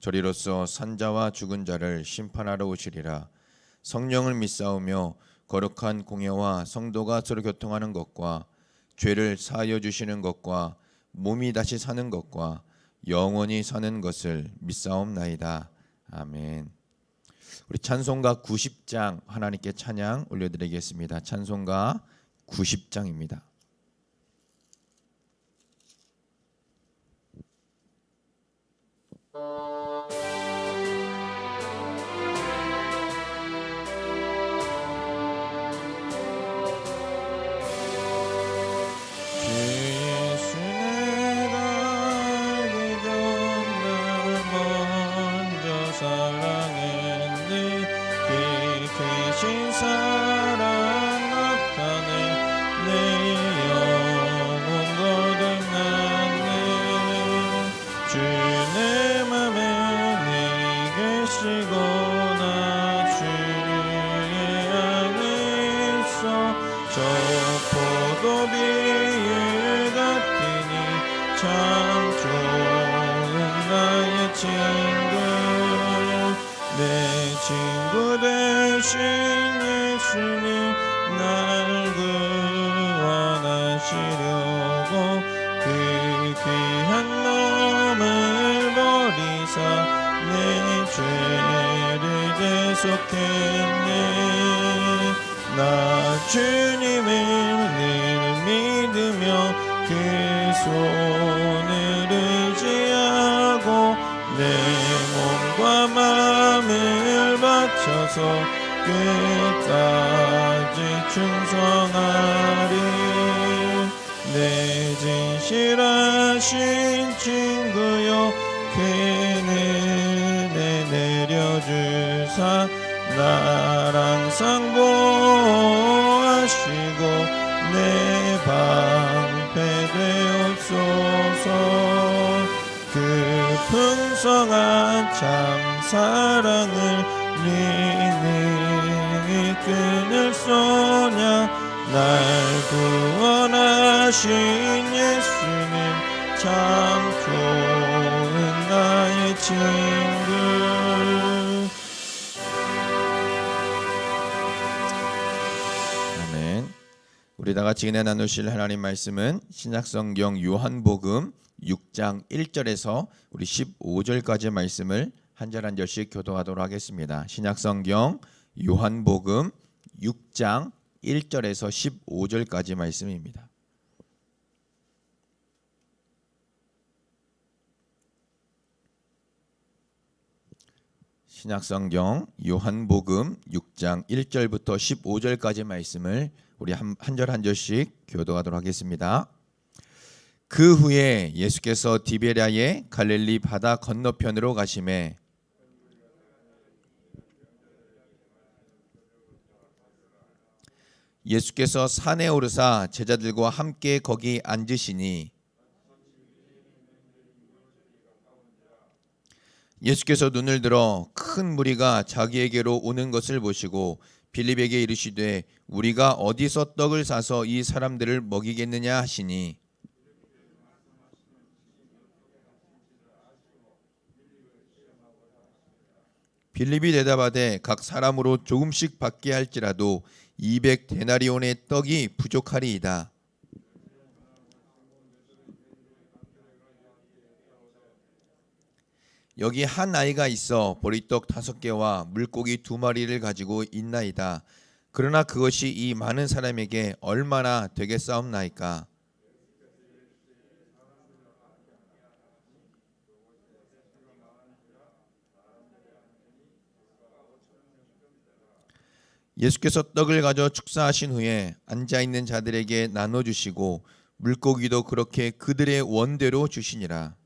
저리로서 산자와 죽은 자를 심판하러 오시리라 성령을 믿사오며 거룩한 공예와 성도가 서로 교통하는 것과 죄를 사하여 주시는 것과 몸이 다시 사는 것과 영원히 사는 것을 믿사옵나이다 아멘. 우리 찬송가 90장 하나님께 찬양 올려드리겠습니다. 찬송가 90장입니다. 저 포도비에 같으니 참 좋은 나의 친구. 내 친구 대신 예수님 날 구원하시려고 그 귀한 몸을 버리사 내 죄를 대속했네. 나 주님을 늘 믿으며 그 손을 의지하고 내 몸과 마음을 바쳐서 끝까지 충성하리. 내 진실하신 친구여 그 은혜 내려주사. 날 항상 보 방패 되옵소서. 그 풍성한 참 사랑을 네 이끈을 쏘냐. 날 구원하신 예수님 참 좋은 나의 친 우리 다 같이 은혜 나누실 하나님 말씀은 신약성경 요한복음 6장 1절에서 우리 15절까지 말씀을 한 절 한 절씩 교도하도록 하겠습니다. 신약성경 요한복음 6장 1절에서 15절까지 말씀입니다. 신약성경 요한복음 6장 1절부터 15절까지 말씀을 우리 한절 한 절씩 교도하도록 하겠습니다. 그 후에 예수께서 디베랴의 갈릴리 바다 건너편으로 가심에 예수께서 산에 오르사 제자들과 함께 거기 앉으시니 예수께서 눈을 들어 큰 무리가 자기에게로 오는 것을 보시고 빌립에게 이르시되 우리가 어디서 떡을 사서 이 사람들을 먹이겠느냐 하시니 빌립이 대답하되 각 사람으로 조금씩 받게 할지라도 200 데나리온의 떡이 부족하리이다. 여기 한 아이가 있어 보리떡 다섯 개와 물고기 두 마리를 가지고 있나이다. 그러나 그것이 이 많은 사람에게 얼마나 되겠사옵나이까? 예수께서 떡을 가져 축사하신 후에 앉아 있는 자들에게 나눠 주시고 물고기도 그렇게 그들의 원대로 주시니라.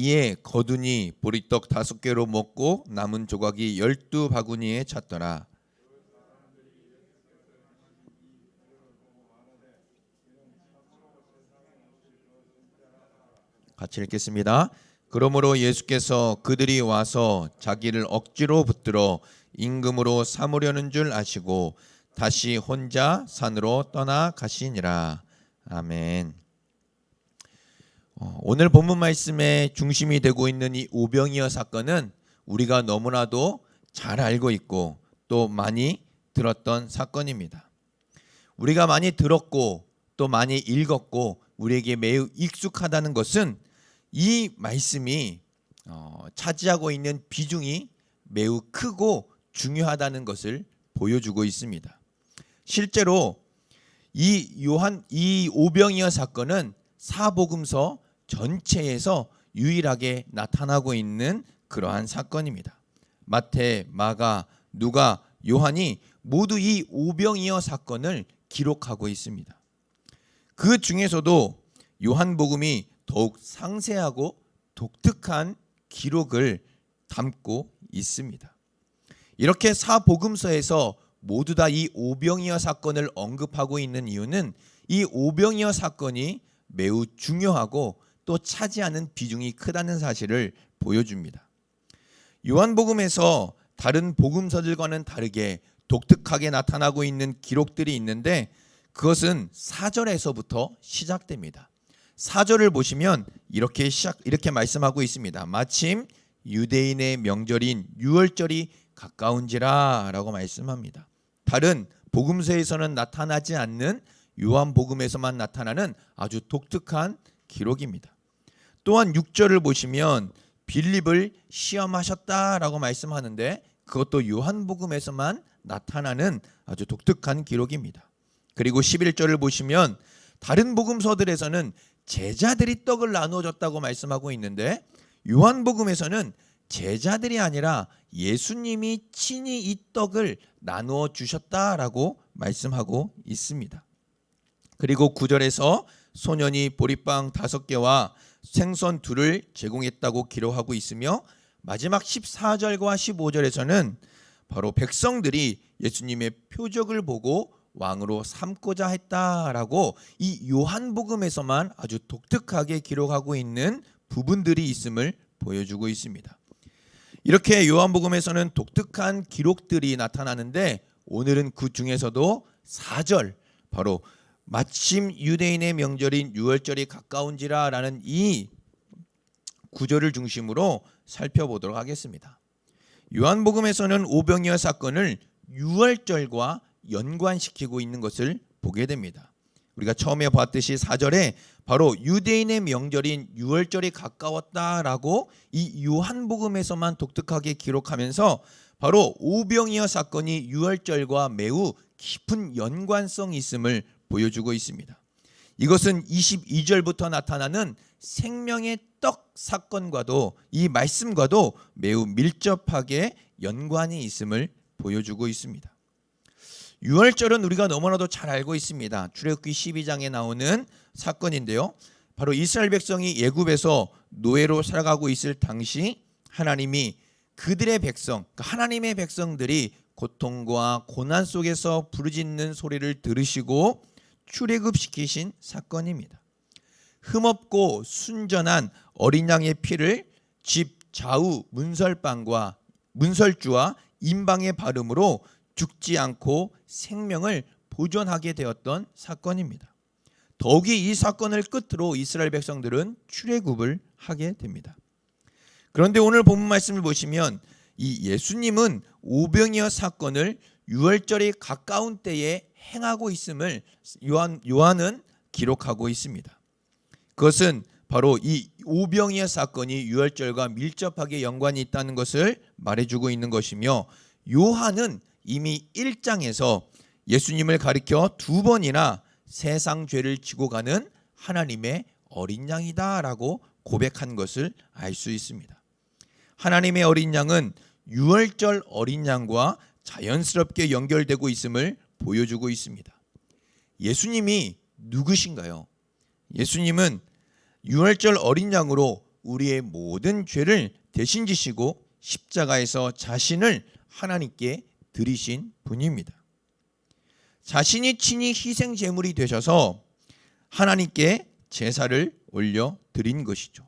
이에 거두니 보리떡 다섯 개로 먹고 남은 조각이 열두 바구니에 찼더라. 같이 읽겠습니다. 그러므로 예수께서 그들이 와서 자기를 억지로 붙들어 임금으로 삼으려는 줄 아시고 다시 혼자 산으로 떠나 가시니라. 아멘. 어, 오늘 본문 말씀의 중심이 되고 있는 이 오병이어 사건은 우리가 너무나도 잘 알고 있고 또 많이 들었던 사건입니다. 우리가 많이 들었고 또 많이 읽었고 우리에게 매우 익숙하다는 것은 이 말씀이 어, 차지하고 있는 비중이 매우 크고 중요하다는 것을 보여주고 있습니다. 실제로 이 요한 이 오병이어 사건은 사복음서 전체에서 유일하게 나타나고 있는 그러한 사건입니다. 마태, 마가, 누가, 요한이 모두 이 오병이어 사건을 기록하고 있습니다. 그 중에서도 요한복음이 더욱 상세하고 독특한 기록을 담고 있습니다. 이렇게 사복음서에서 모두 다 이 오병이어 사건을 언급하고 있는 이유는 이 오병이어 사건이 매우 중요하고 또 차지하는 비중이 크다는 사실을 보여줍니다. 요한복음에서 다른 복음서들과는 다르게 독특하게 나타나고 있는 기록들이 있는데 그것은 사절에서부터 시작됩니다. 사절을 보시면 이렇게 시작 이렇게 말씀하고 있습니다. 마침 유대인의 명절인 유월절이 가까운지라라고 말씀합니다. 다른 복음서에서는 나타나지 않는 요한복음에서만 나타나는 아주 독특한 기록입니다. 또한 6절을 보시면 빌립을 시험하셨다라고 말씀하는데 그것도 요한복음에서만 나타나는 아주 독특한 기록입니다. 그리고 11절을 보시면 다른 복음서들에서는 제자들이 떡을 나누어 줬다고 말씀하고 있는데 요한복음에서는 제자들이 아니라 예수님이 친히 이 떡을 나누어 주셨다라고 말씀하고 있습니다. 그리고 9절에서 소년이 보리빵 다섯 개와 생선 둘을 제공했다고 기록하고 있으며 마지막 14절과 15절에서는 바로 백성들이 예수님의 표적을 보고 왕으로 삼고자 했다라고 이 요한복음에서만 아주 독특하게 기록하고 있는 부분들이 있음을 보여주고 있습니다. 이렇게 요한복음에서는 독특한 기록들이 나타나는데 오늘은 그 중에서도 4절 바로 마침 유대인의 명절인 유월절이 가까운지라라는 이 구절을 중심으로 살펴보도록 하겠습니다. 요한복음에서는 오병이어 사건을 유월절과 연관시키고 있는 것을 보게 됩니다. 우리가 처음에 봤듯이 4절에 바로 유대인의 명절인 유월절이 가까웠다라고 이 요한복음에서만 독특하게 기록하면서 바로 오병이어 사건이 유월절과 매우 깊은 연관성이 있음을 보여주고 있습니다. 이것은 22절부터 나타나는 생명의 떡 사건과도 이 말씀과도 매우 밀접하게 연관이 있음을 보여주고 있습니다. 유월절은 우리가 너무나도 잘 알고 있습니다. 출애굽기 12장에 나오는 사건인데요. 바로 이스라엘 백성이 예굽에서 노예로 살아가고 있을 당시 하나님이 그들의 백성, 그러니까 하나님의 백성들이 고통과 고난 속에서 부르짖는 소리를 들으시고 출애굽시키신 사건입니다. 흠없고 순전한 어린 양의 피를 집 좌우 문설방과 문설주와 임방의 발음으로 죽지 않고 생명을 보존하게 되었던 사건입니다. 더욱이 이 사건을 끝으로 이스라엘 백성들은 출애굽을 하게 됩니다. 그런데 오늘 본문 말씀을 보시면 이 예수님은 오병이어 사건을 유월절이 가까운 때에 행하고 있음을 요한 요한은 기록하고 있습니다. 그것은 바로 이 오병이어 사건이 유월절과 밀접하게 연관이 있다는 것을 말해주고 있는 것이며 요한은 이미 1장에서 예수님을 가리켜 두 번이나 세상 죄를 지고 가는 하나님의 어린 양이다라고 고백한 것을 알 수 있습니다. 하나님의 어린 양은 유월절 어린 양과 자연스럽게 연결되고 있음을 보여주고 있습니다. 예수님이 누구신가요? 예수님은 유월절 어린 양으로 우리의 모든 죄를 대신 지시고 십자가에서 자신을 하나님께 드리신 분입니다. 자신이 친히 희생 제물이 되셔서 하나님께 제사를 올려 드린 것이죠.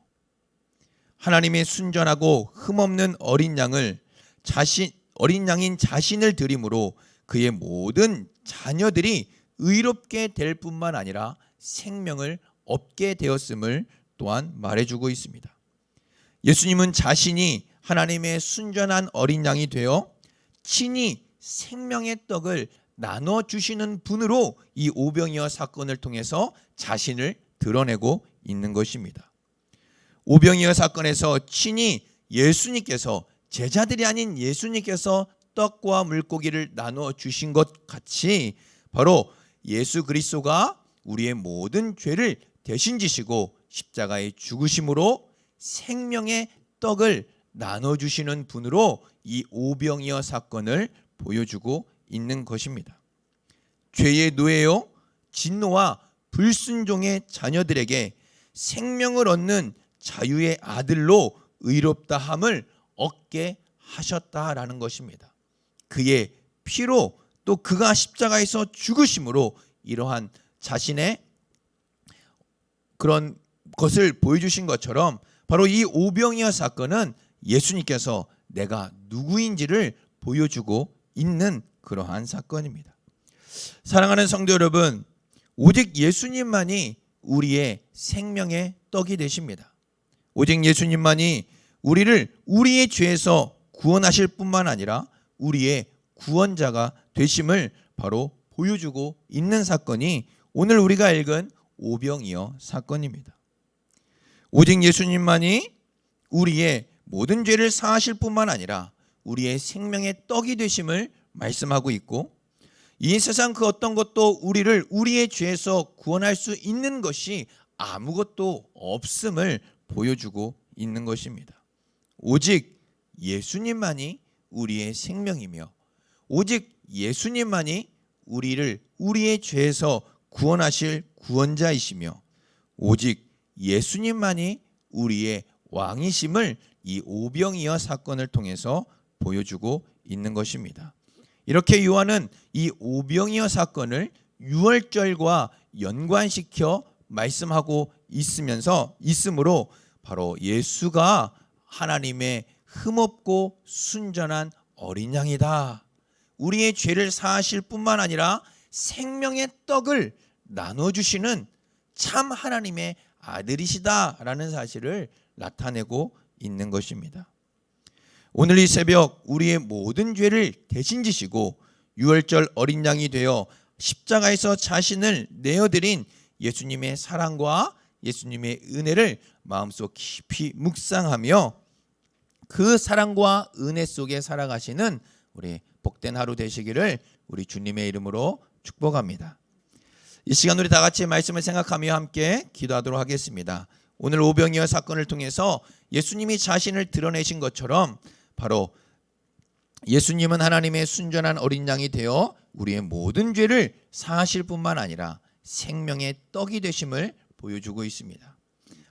하나님의 순전하고 흠없는 어린 양을 자신 어린 양인 자신을 드림으로 그의 모든 자녀들이 의롭게 될 뿐만 아니라 생명을 얻게 되었음을 또한 말해주고 있습니다. 예수님은 자신이 하나님의 순전한 어린 양이 되어 친히 생명의 떡을 나눠 주시는 분으로 이 오병이어 사건을 통해서 자신을 드러내고 있는 것입니다. 오병이어 사건에서 친히 예수님께서 제자들이 아닌 예수님께서 떡과 물고기를 나눠 주신 것 같이 바로 예수 그리스도가 우리의 모든 죄를 대신 지시고 십자가의 죽으심으로 생명의 떡을 나눠 주시는 분으로 이 오병이어 사건을 보여주고 있는 것입니다. 죄의 노예요 진노와 불순종의 자녀들에게 생명을 얻는 자유의 아들로 의롭다함을 얻게 하셨다라는 것입니다. 그의 피로 또 그가 십자가에서 죽으심으로 이러한 자신의 그런 것을 보여주신 것처럼 바로 이 오병이어 사건은 예수님께서 내가 누구인지를 보여주고 있는 그러한 사건입니다. 사랑하는 성도 여러분, 오직 예수님만이 우리의 생명의 떡이 되십니다. 오직 예수님만이 우리를 우리의 죄에서 구원하실 뿐만 아니라 우리의 구원자가 되심을 바로 보여주고 있는 사건이 오늘 우리가 읽은 오병이어 사건입니다. 오직 예수님만이 우리의 모든 죄를 사하실 뿐만 아니라 우리의 생명의 떡이 되심을 말씀하고 있고 이 세상 그 어떤 것도 우리를 우리의 죄에서 구원할 수 있는 것이 아무것도 없음을 보여주고 있는 것입니다. 오직 예수님만이 우리의 생명이며 오직 예수님만이 우리를 우리의 죄에서 구원하실 구원자이시며 오직 예수님만이 우리의 왕이심을 이 오병이어 사건을 통해서 보여주고 있는 것입니다. 이렇게 요한은 이 오병이어 사건을 유월절과 연관시켜 말씀하고 있으면서 있으므로 바로 예수가 하나님의 흠없고 순전한 어린 양이다. 우리의 죄를 사하실 뿐만 아니라 생명의 떡을 나눠 주시는 참 하나님의 아들이시다라는 사실을 나타내고 있는 것입니다. 오늘 이 새벽 우리의 모든 죄를 대신 지시고 유월절 어린 양이 되어 십자가에서 자신을 내어드린 예수님의 사랑과 예수님의 은혜를 마음속 깊이 묵상하며 그 사랑과 은혜 속에 살아가시는 우리 복된 하루 되시기를 우리 주님의 이름으로 축복합니다. 이 시간 우리 다 같이 말씀을 생각하며 함께 기도하도록 하겠습니다. 오늘 오병이어 사건을 통해서 예수님이 자신을 드러내신 것처럼 바로 예수님은 하나님의 순전한 어린 양이 되어 우리의 모든 죄를 사하실 뿐만 아니라 생명의 떡이 되심을 보여주고 있습니다.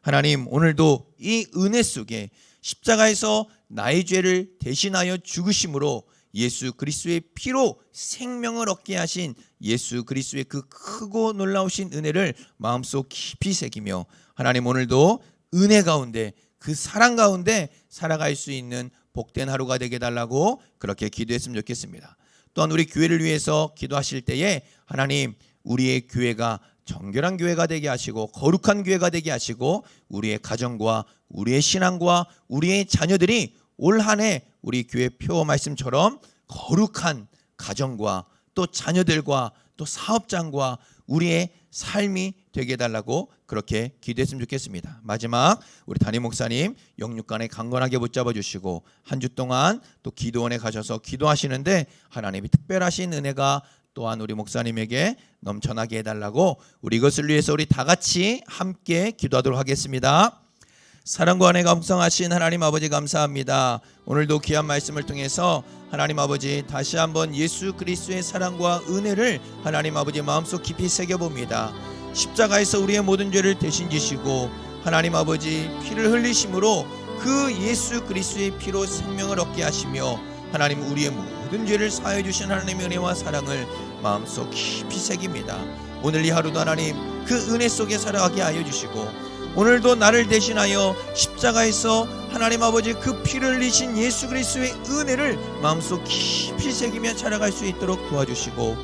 하나님 오늘도 이 은혜 속에 십자가에서 나의 죄를 대신하여 죽으심으로 예수 그리스도의 피로 생명을 얻게 하신 예수 그리스도의 그 크고 놀라우신 은혜를 마음속 깊이 새기며 하나님 오늘도 은혜 가운데 그 사랑 가운데 살아갈 수 있는 복된 하루가 되게 달라고 그렇게 기도했으면 좋겠습니다. 또한 우리 교회를 위해서 기도하실 때에 하나님 우리의 교회가 정결한 교회가 되게 하시고 거룩한 교회가 되게 하시고 우리의 가정과 우리의 신앙과 우리의 자녀들이 올 한 해 우리 교회 표 말씀처럼 거룩한 가정과 또 자녀들과 또 사업장과 우리의 삶이 되게 해달라고 그렇게 기도했으면 좋겠습니다. 마지막 우리 담임 목사님 영육간에 강건하게 붙잡아 주시고 한 주 동안 또 기도원에 가셔서 기도하시는데 하나님이 특별하신 은혜가 또한 우리 목사님에게 넘쳐나게 해달라고 우리 이것을 위해서 우리 다 같이 함께 기도하도록 하겠습니다. 사랑과 은혜가 풍성하신 하나님 아버지 감사합니다. 오늘도 귀한 말씀을 통해서 하나님 아버지 다시 한번 예수 그리스도의 사랑과 은혜를 하나님 아버지 마음속 깊이 새겨 봅니다. 십자가에서 우리의 모든 죄를 대신 지시고 하나님 아버지 피를 흘리심으로 그 예수 그리스도의 피로 생명을 얻게 하시며 하나님 우리의 모든 죄를 사해 주신 하나님의 은혜와 사랑을 마음속 깊이 새깁니다. 오늘 이 하루도 하나님 그 은혜 속에 살아가게 하여 주시고 오늘도 나를 대신하여 십자가에서 하나님 아버지 그 피를 흘리신 예수 그리스도의 은혜를 마음속 깊이 새기며 살아갈 수 있도록 도와주시고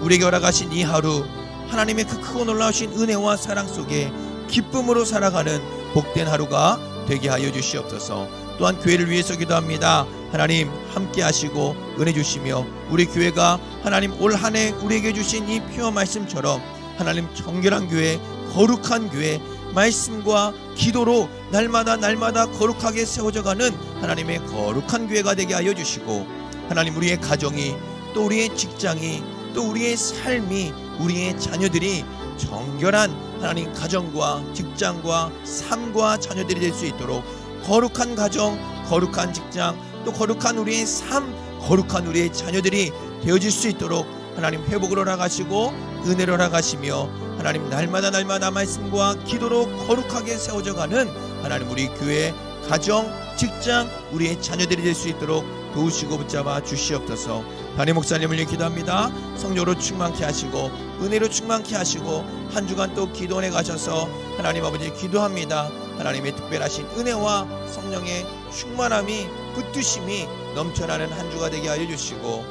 우리에게 허락하신 이 하루 하나님의 그 크고 놀라우신 은혜와 사랑 속에 기쁨으로 살아가는 복된 하루가 되게 하여 주시옵소서. 또한 교회를 위해서 기도합니다. 하나님 함께 하시고 은혜 주시며 우리 교회가 하나님 올 한 해 우리에게 주신 이 피와 말씀처럼 하나님 정결한 교회, 거룩한 교회, 말씀과 기도로 날마다 날마다 거룩하게 세워져 가는 하나님의 거룩한 교회가 되게 하여 주시고 하나님 우리의 가정이 또 우리의 직장이 또 우리의 삶이 우리의 자녀들이 정결한 하나님 가정과 직장과 삶과 자녀들이 될 수 있도록 거룩한 가정, 거룩한 직장, 또 거룩한 우리의 삶, 거룩한 우리의 자녀들이 되어질 수 있도록 하나님 회복을 허락하시고 은혜를 허락하시며 하나님 날마다 날마다 말씀과 기도로 거룩하게 세워져 가는 하나님 우리 교회 가정, 직장, 우리의 자녀들이 될 수 있도록 도우시고 붙잡아 주시옵소서. 담임 목사님을 위해 기도합니다. 성령으로 충만케 하시고 은혜로 충만케 하시고 한 주간 또 기도원에 가셔서 하나님 아버지 기도합니다. 하나님의 특별하신 은혜와 성령의 충만함이 붙드심이 넘쳐나는 한 주가 되게 하여 주시고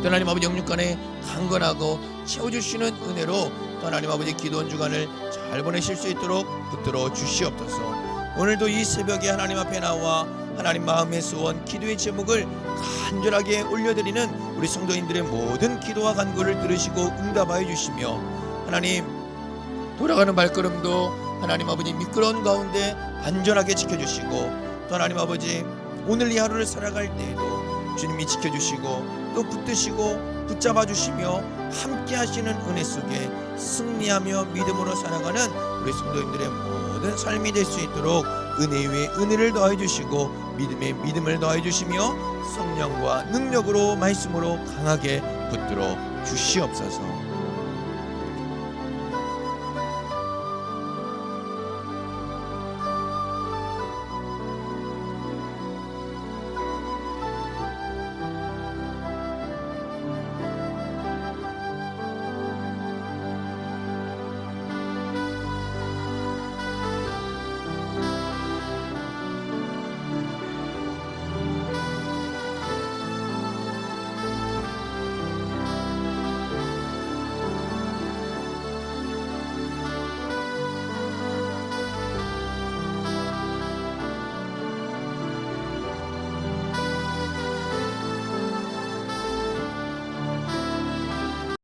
또 하나님 아버지 영육간에 강건하고 채워주시는 은혜로 또 하나님 아버지 기도원 주간을 잘 보내실 수 있도록 붙들어 주시옵소서. 오늘도 이 새벽에 하나님 앞에 나와 하나님 마음의 소원 기도의 제목을 간절하게 올려드리는 우리 성도님들의 모든 기도와 간구를 들으시고 응답하여 주시며 하나님 돌아가는 발걸음도 하나님 아버지 미끄러운 가운데 안전하게 지켜주시고 또 하나님 아버지 오늘 이 하루를 살아갈 때에도 주님이 지켜주시고 또 붙드시고 붙잡아 주시며 함께 하시는 은혜 속에 승리하며 믿음으로 살아가는 우리 성도님들의 모든 삶이 될 수 있도록 은혜 위에 은혜를 더해 주시고 믿음에 믿음을 더해 주시며 성령과 능력으로 말씀으로 강하게 붙들어 주시옵소서.